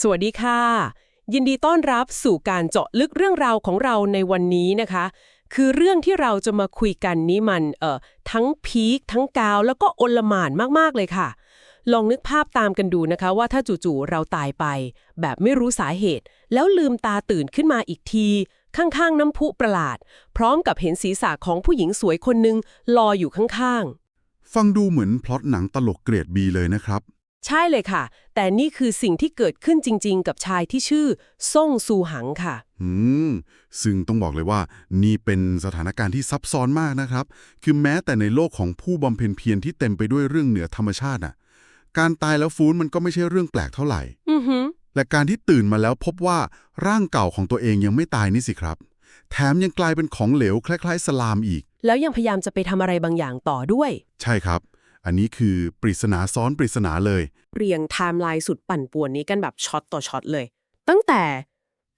สวัสดีค่ะ ยินดีต้อนรับสู่การเจาะลึกเรื่องราวของเราในวันนี้นะคะ คือเรื่องที่เราจะมาคุยกันนี้มันเอ่อทั้งพีคทั้งกาว แล้วก็อลหม่านมากๆเลยค่ะ ลองนึกภาพตามกันดูนะคะ ว่าถ้าจู่ๆเราตายไป แบบไม่รู้สาเหตุ แล้วลืมตาตื่นขึ้นมาอีกที ข้างๆน้ำพุประหลาด พร้อมกับเห็นศีรษะของผู้หญิงสวยคนหนึ่งลอยอยู่ข้างๆ ฟังดูเหมือนพล็อตหนังตลกเกรดบีเลยนะครับ ใช่เลยค่ะ แต่นี่คือสิ่งที่เกิดขึ้นจริง ๆ กับชายที่ชื่อซ่งซูหังค่ะ อืม ซึ่งต้องบอกเลยว่า นี่เป็นสถานการณ์ที่ซับซ้อนมากนะครับ คือแม้แต่ในโลกของผู้บำเพ็ญเพียรที่เต็มไปด้วยเรื่องเหนือธรรมชาติน่ะ การตายแล้วฟื้นมันก็ไม่ใช่เรื่องแปลกเท่าไหร่ อือหือและการที่ตื่นมาแล้วพบว่าร่างเก่าของตัวเองยังไม่ตายนี่สิครับ แถมยังกลายเป็นของเหลวคล้าย ๆ สลามอีก แล้วยังพยายามจะไปทำอะไรบางอย่างต่อด้วย ใช่ครับ อันนี้คือปริศนาซ้อนปริศนาเลย เรียงไทม์ไลน์สุดปั่นป่วนนี้กันแบบช็อตต่อช็อตเลย ตั้งแต่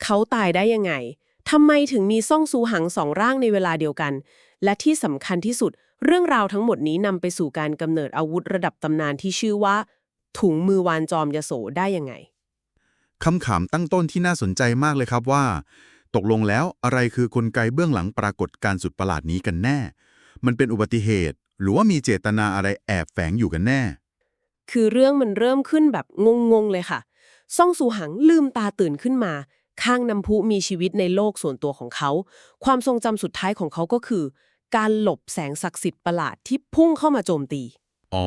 เขาตายได้ยังไงทำไมถึงมีซ่องซูหังสองร่างในเวลาเดียวกัน และที่สำคัญที่สุด เรื่องราวทั้งหมดนี้นำไปสู่การกำเนิดอาวุธระดับตำนานที่ชื่อว่า ถุงมือวานจอมยโสได้ยังไงคำถามตั้งต้นที่น่าสนใจมากเลยครับว่า ตกลงแล้วอะไรคือกลไกเบื้องหลังปรากฏการณ์สุดประหลาดนี้กันแน่ มันเป็นอุบัติเหตุ หรือว่ามีเจตนาอะไรแอบแฝงอยู่กันแน่ คือเรื่องมันเริ่มขึ้นแบบงงๆเลยค่ะ ซ่องสูหังลืมตาตื่นขึ้นมา ข้างน้ำพุมีชีวิตในโลกส่วนตัวของเขา ความทรงจำสุดท้ายของเขาก็คือ การหลบแสงศักดิ์สิทธิ์ประหลาดที่พุ่งเข้ามาโจมตี อ๋อ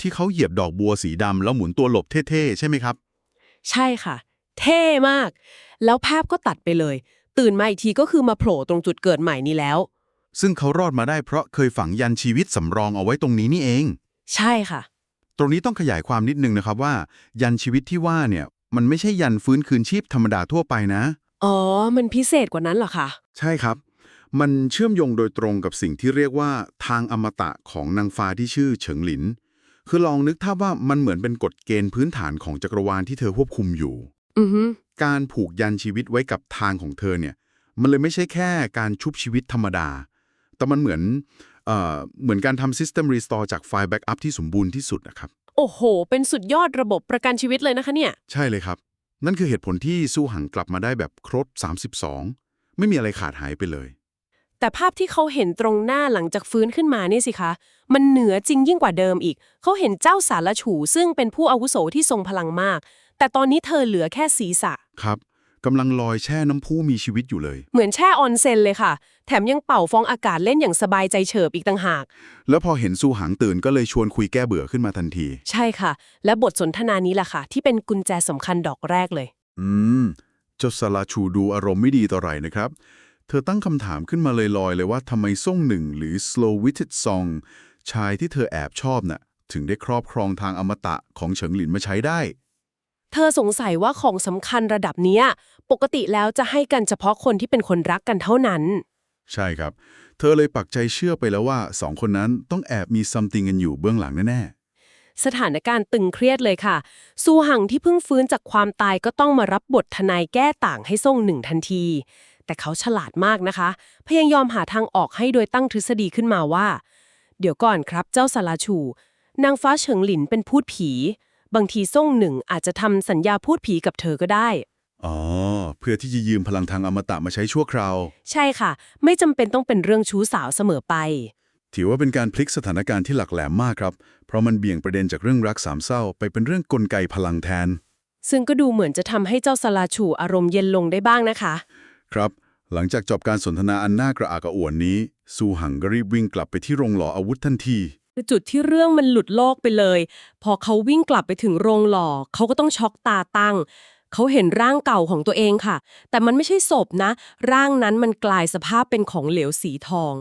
ที่เขาเหยียบดอกบัวสีดำแล้วหมุนตัวหลบเท่ๆใช่ไหมครับ ใช่ค่ะ เท่มาก แล้วภาพก็ตัดไปเลย ตื่นมาอีกทีก็คือมาโผล่ตรงจุดเกิดใหม่นี้แล้ว ซึ่งเขารอดมาได้เพราะเคยฝังยันชีวิตสำรองเอาไว้ตรงนี้นี่เอง ใช่ค่ะ ตรงนี้ต้องขยายความนิดนึงนะครับว่า ยันชีวิตที่ว่าเนี่ย มันไม่ใช่ยันฟื้นคืนชีพธรรมดาทั่วไปนะ อ๋อ มันพิเศษกว่านั้นเหรอคะ ใช่ครับ มันเชื่อมโยงโดยตรงกับสิ่งที่เรียกว่าทางอมตะของนางฟ้าที่ชื่อเฉิงหลิน คือลองนึกภาพว่ามันเหมือนเป็นกฎเกณฑ์พื้นฐานของจักรวาลที่เธอควบคุมอยู่ อือฮึการผูกยันชีวิตไว้กับทางของเธอเนี่ย มันเลยไม่ใช่แค่การชุบชีวิตธรรมดา แต่มันเหมือนเอ่อเหมือนการทำ System Restore จากไฟล์แบ็กอัพที่สมบูรณ์ที่สุดนะครับ โอ้โห เป็นสุดยอดระบบประกันชีวิตเลยนะคะเนี่ย ใช่เลยครับ นั่นคือเหตุผลที่สู้หังกลับมาได้แบบครบ 32 ไม่มีอะไรขาดหายไปเลย แต่ภาพที่เขาเห็นตรงหน้าหลังจากฟื้นขึ้นมานี่สิคะ มันเหนือจริงยิ่งกว่าเดิมอีก เขาเห็นเจ้าสารฉูซึ่งเป็นผู้อาวุโสที่ทรงพลังมาก แต่ตอนนี้เธอเหลือแค่ศีรษะ ครับ กำลังลอยแช่น้ำพุมีชีวิตอยู่เลย เหมือนแช่ออนเซนเลยค่ะ แถมยังเป่าฟองอากาศเล่นอย่างสบายใจเฉิบอีกต่างหาก แล้วพอเห็นสู้หังตื่นก็เลยชวนคุยแก้เบื่อขึ้นมาทันที ใช่ค่ะ และบทสนทนานี้แหละค่ะ ที่เป็นกุญแจสำคัญดอกแรกเลย อืม เจ้าสลาชูดูอารมณ์ไม่ดีต่อไหร่นะครับ เธอตั้งคำถามขึ้นมาเลยลอยๆเลยว่าทำไมส่งหนึ่งหรือ slow witted song ชายที่เธอแอบชอบน่ะ ถึงได้ครอบครองทางอมตะของเฉิงหลินมาใช้ได้ เธอสงสัยว่าของสำคัญระดับเนี้ย ปกติแล้วจะให้กันเฉพาะคนที่เป็นคนรักกันเท่านั้น ใช่ครับ เธอเลยปักใจเชื่อไปแล้วว่าสองคนนั้นต้องแอบมี something กันอยู่เบื้องหลังแน่สถานการณ์ตึงเครียดเลยค่ะ ซูหังที่เพิ่งฟื้นจากความตายก็ต้องมารับบททนายแก้ต่างให้ส่งหนึ่งทันที แต่เขาฉลาดมากนะคะ พยายามหาทางออกให้โดยตั้งทฤษฎีขึ้นมาว่า เดี๋ยวก่อนครับเจ้าสาราชู นางฟ้าเฉิงหลินเป็นพูดผี บางทีส่งหนึ่งอาจจะทำสัญญาพูดผีกับเธอก็ได้ๆอ๋อ เพื่อที่จะยืมพลังทางอมตะมาใช้ชั่วคราว ใช่ค่ะ ไม่จำเป็นต้องเป็นเรื่องชู้สาวเสมอไป ถือว่าเป็นการพลิกสถานการณ์ที่หลักแหลมมากครับ เพราะมันเบี่ยงประเด็นจากเรื่องรักสามเศร้า ไปเป็นเรื่องกลไกพลังแทน ซึ่งก็ดูเหมือนจะทำให้เจ้าสาราชูอารมณ์เย็นลงได้บ้างนะคะ ครับ หลังจากจบการสนทนาอันน่ากระอากระอ่วนนี้ ซูหังก็รีบวิ่งกลับไปที่โรงหล่ออาวุธทันที คือจุดที่เรื่องมันหลุดโลกไปเลย พอเขาวิ่งกลับไปถึงโรงหล่อ เขาก็ต้องช็อกตาตั้ง เขาเห็นร่างเก่าของตัวเองค่ะ แต่มันไม่ใช่ศพนะ ร่างนั้นมันกลายสภาพเป็นของเหลวสีทอง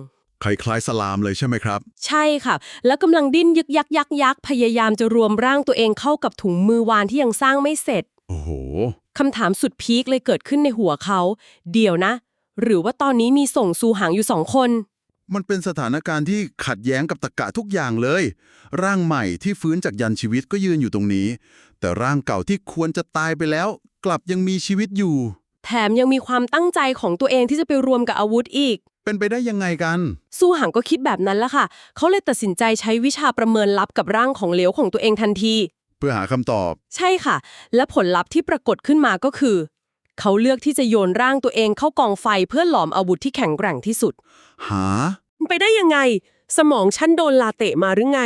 คล้ายๆสลามเลยใช่ไหมครับ ใช่ค่ะ แล้วกำลังดิ้นยึกยักยักยักพยายามจะรวมร่างตัวเองเข้ากับถุงมือวานที่ยังสร้างไม่เสร็จ โอ้โหคำถามสุดพีคเลยเกิดขึ้นในหัวเขา เดี๋ยวนะ หรือว่าตอนนี้มีส่งซูหางอยู่สองคน มันเป็นสถานการณ์ที่ขัดแย้งกับตรรกะทุกอย่างเลย ร่างใหม่ที่ฟื้นจากยันชีวิตก็ยืนอยู่ตรงนี้ แต่ร่างเก่าที่ควรจะตายไปแล้ว กลับยังมีชีวิตอยู่ แถมยังมีความตั้งใจของตัวเองที่จะไปรวมกับอาวุธอีก เป็นไปได้ยังไงกันซูหังก็คิดแบบนั้นละค่ะ เขาเลยตัดสินใจใช้วิชาประเมินลับกับร่างของเหลวของตัวเองทันที เพื่อหาคำตอบ ใช่ค่ะ และผลลัพธ์ที่ปรากฏขึ้นมาก็คือ เขาเลือกที่จะโยนร่างตัวเองเข้ากองไฟเพื่อหลอมอาวุธที่แข็งแกร่งที่สุด หา ไปได้ยังไง สมองฉันโดนลาเตะมาหรือไง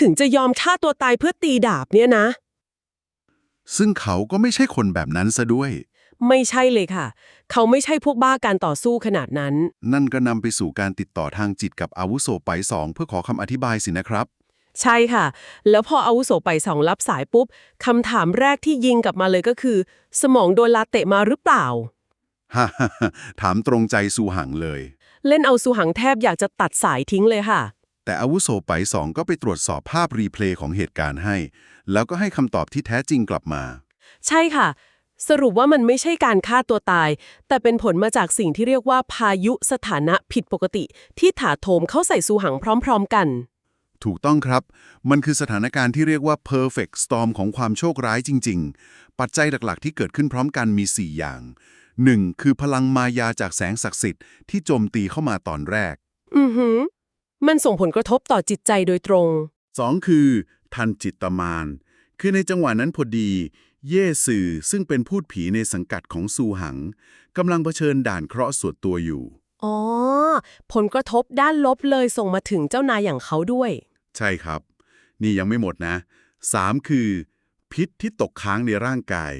ถึงจะยอมฆ่าตัวตายเพื่อตีดาบเนี่ยนะ ซึ่งเขาก็ไม่ใช่คนแบบนั้นซะด้วย ไม่ใช่เลยค่ะ เขาไม่ใช่พวกบ้าการต่อสู้ขนาดนั้น นั่นก็นำไปสู่การติดต่อทางจิตกับอาวุโสไปสองเพื่อขอคำอธิบายสินะครับ ใช่ค่ะ แล้วพออาวุโสไปสองรับสายปุ๊บคำถามแรกที่ยิงกลับมาเลยก็คือ สมองโดนลาเตะมาหรือเปล่า ฮ่าฮ่าฮ่าถามตรงใจสูหังเลย เล่นเอาสุหังแทบอยากจะตัดสายทิ้งเลยค่ะ แต่อาวุโสไปสองก็ไปตรวจสอบภาพรีเพลย์ของเหตุการณ์ให้ แล้วก็ให้คำตอบที่แท้จริงกลับมา ใช่ค่ะ สรุปว่ามันไม่ใช่การฆ่าตัวตาย แต่เป็นผลมาจากสิ่งที่เรียกว่าพายุสถานะผิดปกติ ที่ถาโถมเข้าใส่สูหังพร้อม ๆ กัน ถูกต้องครับ มันคือสถานการณ์ที่เรียกว่า perfect storm ของความโชคร้ายจริง ๆ ปัจจัยหลักๆ ที่เกิดขึ้นพร้อมกันมี 4 อย่าง 1. คือพลังมายาจากแสงศักดิ์สิทธิ์ที่โจมตีเข้ามาตอนแรก อือหือ มันส่งผลกระทบต่อจิตใจโดยตรง 2. คือ ทันจิตตมาน คือในจังหวะนั้นพอดี เย่สื่อซึ่งเป็นพูดผีในสังกัดของซูหังกำลังเผชิญด่านเคราะห์ส่วนตัวอยู่ อ๋อ ผลกระทบด้านลบเลยส่งมาถึงเจ้านายอย่างเขาด้วย ใช่ครับ นี่ยังไม่หมดนะ 3. คือ พิษที่ตกค้างในร่างกาย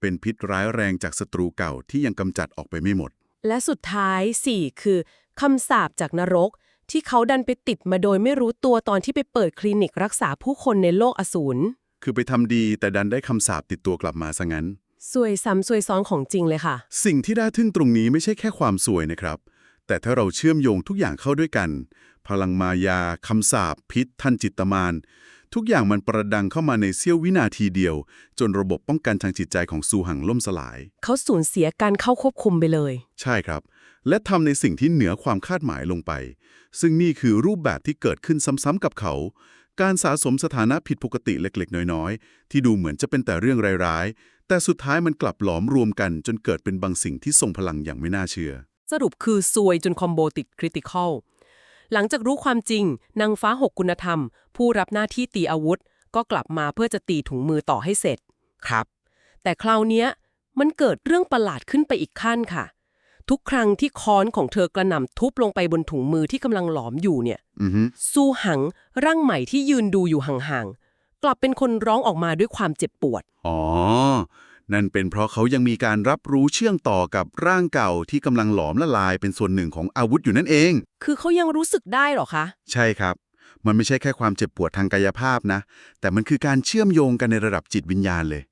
เป็นพิษร้ายแรงจากศัตรูเก่าที่ยังกำจัดออกไปไม่หมด และสุดท้าย 4 คือคำสาปจากนรก ที่เขาดันไปติดมาโดยไม่รู้ตัวตอนที่ไปเปิดคลินิกรักษาผู้คนในโลกอสูรคือไปทำดีแต่ดันได้คำสาปติดตัวกลับมาซะงั้นซวยซ้ำซวยซ้อนของจริงเลยค่ะ สิ่งที่ได้ทึ่งตรงนี้ไม่ใช่แค่ความสวยนะครับ แต่ถ้าเราเชื่อมโยงทุกอย่างเข้าด้วยกัน พลังมายาคำสาปพิษทันจิตตมานทุกอย่างมันประดังเข้ามาในเสี้ยววินาทีเดียว จนระบบป้องกันทางจิตใจของซูหังล่มสลาย เขาสูญเสียการเข้าควบคุมไปเลย ใช่ครับ และทำในสิ่งที่เหนือความคาดหมายลงไป ซึ่งนี่คือรูปแบบที่เกิดขึ้นซ้ำๆกับเขา การสะสมสถานะผิดปกติเล็กๆ น้อยๆ ที่ดูเหมือนจะเป็นแต่เรื่องร้ายๆ แต่สุดท้ายมันกลับหลอมรวมกัน จนเกิดเป็นบางสิ่งที่ทรงพลังอย่างไม่น่าเชื่อ สรุปคือซวยจนคอมโบติดคริติคอล หลังจากรู้ความจริงนางฟ้าหกคุณธรรม ผู้รับหน้าที่ตีอาวุธ ก็กลับมาเพื่อจะตีถุงมือต่อให้เสร็จครับ แต่คราวเนี้ยมันเกิดเรื่องประหลาดขึ้นไปอีกขั้นค่ะ ทุกครั้งที่ค้อนของเธอกระหน่ำทุบลงไปบนถุงมือที่กำลังหลอมอยู่เนี่ยอือฮึซูหังร่างใหม่ที่ยืนดูอยู่ห่างๆกลับเป็นคนร้องออกมาด้วยความเจ็บปวด อ๋อ นั่นเป็นเพราะเขายังมีการรับรู้เชื่องต่อกับร่างเก่าที่กำลังหลอมละลายเป็นส่วนหนึ่งของอาวุธอยู่นั่นเอง คือเขายังรู้สึกได้เหรอคะ ใช่ครับ มันไม่ใช่แค่ความเจ็บปวดทางกายภาพนะ แต่มันคือการเชื่อมโยงกันในระดับจิตวิญญาณเลย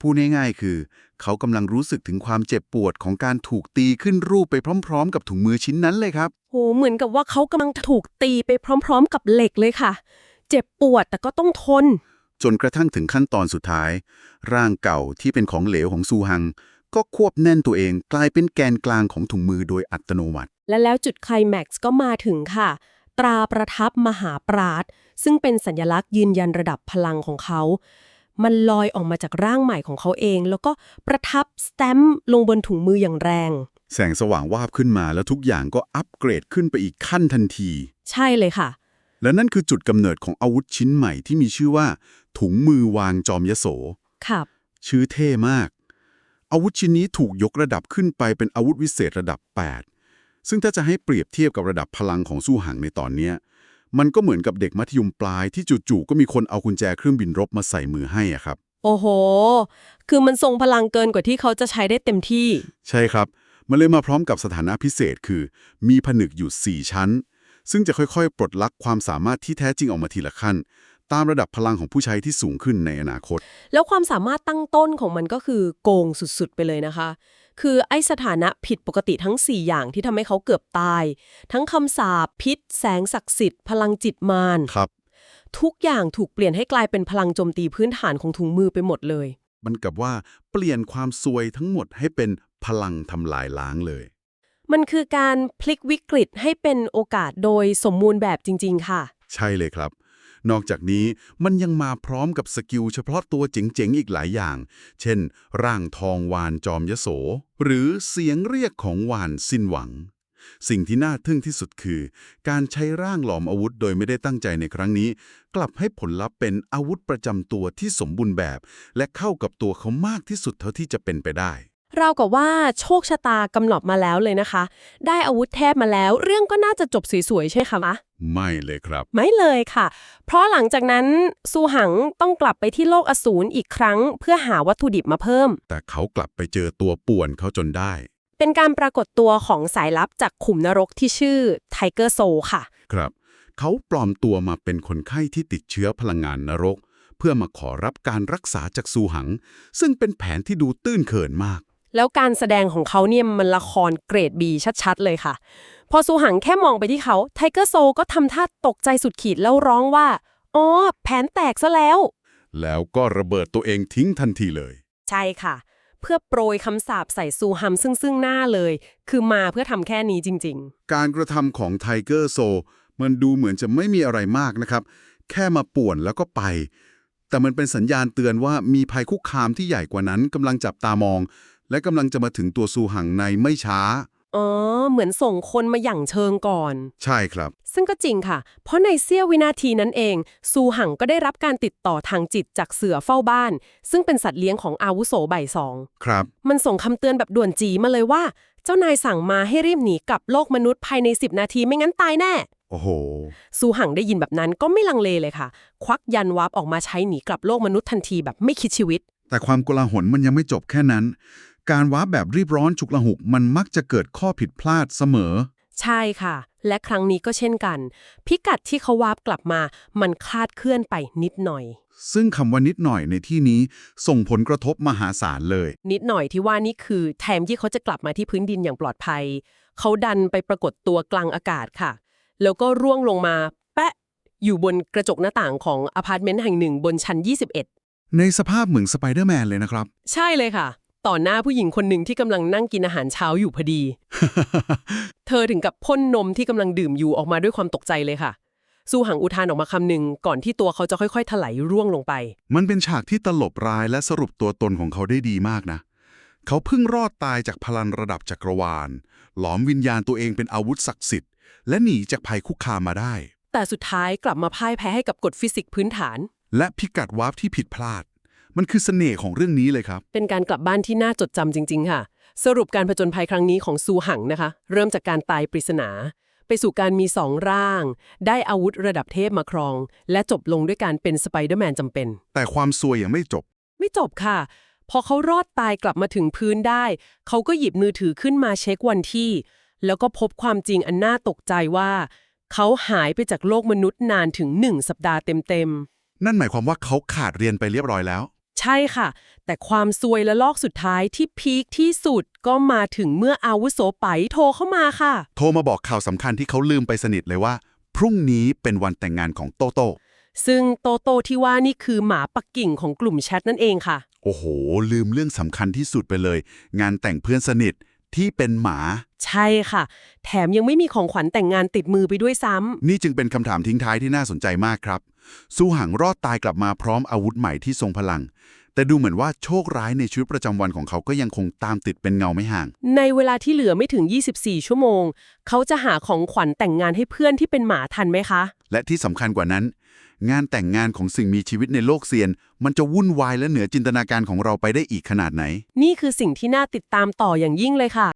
พูดง่ายๆคือ เขากำลังรู้สึกถึงความเจ็บปวดของการถูกตีขึ้นรูปไปพร้อม ๆ กับถุงมือชิ้นนั้นเลยครับ โห เหมือนกับว่าเขากำลังถูกตีไปพร้อม ๆ กับเหล็กเลยค่ะ เจ็บปวดแต่ก็ต้องทน จนกระทั่งถึงขั้นตอนสุดท้าย ร่างเก่าที่เป็นของเหลวของซูฮัง ก็ควบแน่นตัวเองกลายเป็นแกนกลางของถุงมือโดยอัตโนมัติ และแล้วจุดไคลแม็กซ์ก็มาถึงค่ะ ตราประทับมหาปราดซึ่งเป็นสัญลักษณ์ยืนยันระดับพลังของเขา มันลอยออกมาจากร่างใหม่ของเขาเอง แล้วก็ประทับสแตมป์ลงบนถุงมืออย่างแรง แสงสว่างวาบขึ้นมาแล้วทุกอย่างก็อัปเกรดขึ้นไปอีกขั้นทันที ใช่เลยค่ะ และนั่นคือจุดกำเนิดของอาวุธชิ้นใหม่ที่มีชื่อว่า ถุงมือวางจอมยโสครับชื่อเท่มาก อาวุธชิ้นนี้ถูกยกระดับขึ้นไปเป็นอาวุธวิเศษระดับ 8 ซึ่งถ้าจะให้เปรียบเทียบกับระดับพลังของสู้หังในตอนเนี้ยมันก็เหมือนกับเด็กมัธยมปลายที่จู่ๆก็มีคนเอากุญแจเครื่องบินรบมาใส่มือให้อะครับ โอ้โห คือมันทรงพลังเกินกว่าที่เขาจะใช้ได้เต็มที่ ใช่ครับ มันเลยมาพร้อมกับสถานะพิเศษคือ มีผนึกอยู่ 4 ชั้น ซึ่งจะค่อยๆ ปลดลักความสามารถที่แท้จริงออกมาทีละขั้น ตามระดับพลังของผู้ใช้ที่สูงขึ้นในอนาคต แล้วความสามารถตั้งต้นของมันก็คือโกงสุดๆ ไปเลยนะคะ คือไอสถานะผิดปกติทั้ง 4 อย่างที่ทำให้เขาเกือบตาย ทั้งคำสาปพิษ แสงศักดิ์สิทธิ์ พลังจิตมารครับ ทุกอย่างถูกเปลี่ยนให้กลายเป็นพลังโจมตีพื้นฐานของถุงมือไปหมดเลย มันกับว่าเปลี่ยนความซวยทั้งหมดให้เป็นพลังทำลายล้างเลย มันคือการพลิกวิกฤตให้เป็นโอกาสโดยสมมูลแบบจริง ๆ ค่ะ ใช่เลยครับ นอกจากนี้มันยังมาพร้อมกับสกิลเฉพาะตัวเจ๋งๆ อีกหลายอย่าง เช่น ร่างทองวานจอมยโส หรือเสียงเรียกของวานสิ้นหวัง สิ่งที่น่าทึ่งที่สุดคือ การใช้ร่างหลอมอาวุธโดยไม่ได้ตั้งใจในครั้งนี้ กลับให้ผลลัพธ์เป็นอาวุธประจำตัวที่สมบูรณ์แบบ และเข้ากับตัวเขามากที่สุดเท่าที่จะเป็นไปได้ เรากับว่าโชคชะตากำหนดมาแล้วเลยนะคะ ได้อาวุธเทพมาแล้ว เรื่องก็น่าจะจบสวยๆใช่คะมะไม่เลยครับ ไม่เลยค่ะ เพราะหลังจากนั้นซูหังต้องกลับไปที่โลกอสูรอีกครั้ง เพื่อหาวัตถุดิบมาเพิ่ม แต่เขากลับไปเจอตัวป่วนเขาจนได้ เป็นการปรากฏตัวของสายลับจากขุมนรกที่ชื่อไทเกอร์โซค่ะ ครับ เขาปลอมตัวมาเป็นคนไข้ที่ติดเชื้อพลังงานนรก เพื่อมาขอรับการรักษาจากซูหัง ซึ่งเป็นแผนที่ดูตื้นเขินมาก แล้วการแสดงของเขาเนี่ยมันละครเกรดบีชัดๆเลยค่ะ พอซูหังแค่มองไปที่เขาไทเกอร์โซก็ทำท่าตกใจสุดขีดแล้วร้องว่าอ๋อแผนแตกซะแล้ว แล้วก็ระเบิดตัวเองทิ้งทันทีเลย ใช่ค่ะ เพื่อโปรยคำสาปใส่ซูฮัมซึ่งซึ่งหน้าเลย คือมาเพื่อทำแค่นี้จริงการกระทำของไทเกอร์โซมันดูเหมือนจะไม่มีอะไรมากนะครับ แค่มาป่วนแล้วก็ไป แต่มันเป็นสัญญาณเตือนว่ามีภัยคุกคามที่ใหญ่กว่านั้นกำลังจับตามอง และกำลังจะมาถึงตัวซูหังในไม่ช้าๆอ๋อ เหมือนส่งคนมาหยั่งเชิงก่อน ใช่ครับ ซึ่งก็จริงค่ะ เพราะในเสี้ยววินาทีนั้นเอง ซูหังก็ได้รับการติดต่อทางจิตจากเสือเฝ้าบ้าน ซึ่งเป็นสัตว์เลี้ยงของอาวุโสใบสอง ครับ มันส่งคำเตือนแบบด่วนจีมาเลยว่า เจ้านายสั่งมาให้รีบหนีกลับโลกมนุษย์ภายใน 10 นาทีไม่งั้นตายแน่ โอ้โห ซูหังได้ยินแบบนั้นก็ไม่ลังเลเลยค่ะ ควักยันวับออกมาใช้หนีกลับโลกมนุษย์ทันทีแบบไม่คิดชีวิต แต่ความโกลาหลมันยังไม่จบแค่นั้น การว้าร์ปแบบรีบร้อนฉุกละหุกมันมักจะเกิดข้อผิดพลาดเสมอ ใช่ค่ะ และครั้งนี้ก็เช่นกัน พิกัดที่เขาวาบกลับมา มันคลาดเคลื่อนไปนิดหน่อย ซึ่งคำว่านิดหน่อยในที่นี้ส่งผลกระทบมหาศาลเลย นิดหน่อยที่ว่านี่คือแทนที่เขาจะกลับมาที่พื้นดินอย่างปลอดภัย เขาดันไปปรากฏตัวกลางอากาศค่ะ แล้วก็ร่วงลงมา แปะอยู่บนกระจกหน้าต่างของอพาร์ตเมนต์แห่งหนึ่งบนชั้น 21 ในสภาพเหมือนสไปเดอร์แมนเลยนะครับ ใช่เลยค่ะ ต่อหน้าผู้หญิงคนหนึ่งที่กำลังนั่งกินอาหารเช้าอยู่พอดี เธอถึงกับพ่นนมที่กำลังดื่มอยู่ออกมาด้วยความตกใจเลยค่ะสู้หังอุทานออกมาคำหนึ่งก่อนที่ตัวเขาจะค่อยๆถลายร่วงลงไป มันเป็นฉากที่ตลบร้ายและสรุปตัวตนของเขาได้ดีมากนะ เขาเพิ่งรอดตายจากพลังระดับจักรวาล หลอมวิญญาณตัวเองเป็นอาวุธศักดิ์สิทธิ์ และหนีจากภัยคุกคามมาได้ แต่สุดท้ายกลับมาพ่ายแพ้ให้กับกฎฟิสิกส์พื้นฐาน และพิกัดวาร์ปที่ผิดพลาด มันคือเสน่ห์ของเรื่องนี้เลยครับ เป็นการกลับบ้านที่น่าจดจำจริง ๆ ค่ะ สรุปการผจญภัยครั้งนี้ของซูหังนะคะ เริ่มจากการตายปริศนา ไปสู่การมีสองร่าง ได้อาวุธระดับเทพมาครอง และจบลงด้วยการเป็นสไปเดอร์แมนจำเป็น แต่ความซวยยังไม่จบ ไม่จบค่ะ พอเขารอดตายกลับมาถึงพื้นได้ เขาก็หยิบมือถือขึ้นมาเช็ควันที่ แล้วก็พบความจริงอันน่าตกใจว่า เขาหายไปจากโลกมนุษย์นานถึงหนึ่งสัปดาห์เต็มนั่นหมายความว่าเขาขาดเรียนไปเรียบร้อยแล้วๆ ใช่ค่ะ แต่ความซวยและลอกสุดท้ายที่พีคที่สุดก็มาถึงเมื่ออาวุโสไปโทรเข้ามาค่ะ โทรมาบอกข่าวสำคัญที่เขาลืมไปสนิทเลยว่า พรุ่งนี้เป็นวันแต่งงานของโตโต้ซึ่งโตโตที่ว่านี่คือหมาปักกิ่งของกลุ่มแชทนั่นเองค่ะ โอ้โห ลืมเรื่องสำคัญที่สุดไปเลย งานแต่งเพื่อนสนิท ที่เป็นหมา ใช่ค่ะ แถมยังไม่มีของขวัญแต่งงานติดมือไปด้วยซ้ำ นี่จึงเป็นคำถามทิ้งท้ายที่น่าสนใจมากครับสู้หังรอดตายกลับมาพร้อมอาวุธใหม่ที่ทรงพลัง แต่ดูเหมือนว่าโชคร้ายในชีวิตประจำวันของเขาก็ยังคงตามติดเป็นเงาไม่ห่าง ในเวลาที่เหลือไม่ถึง 24 ชั่วโมง เขาจะหาของขวัญแต่งงานให้เพื่อนที่เป็นหมาทันไหมคะ และที่สำคัญกว่านั้น งานแต่งงานของสิ่งมีชีวิตในโลกเซียน มันจะวุ่นวายและเหนือจินตนาการของเราไปได้อีกขนาดไหน นี่คือสิ่งที่น่าติดตามต่ออย่างยิ่งเลยค่ะ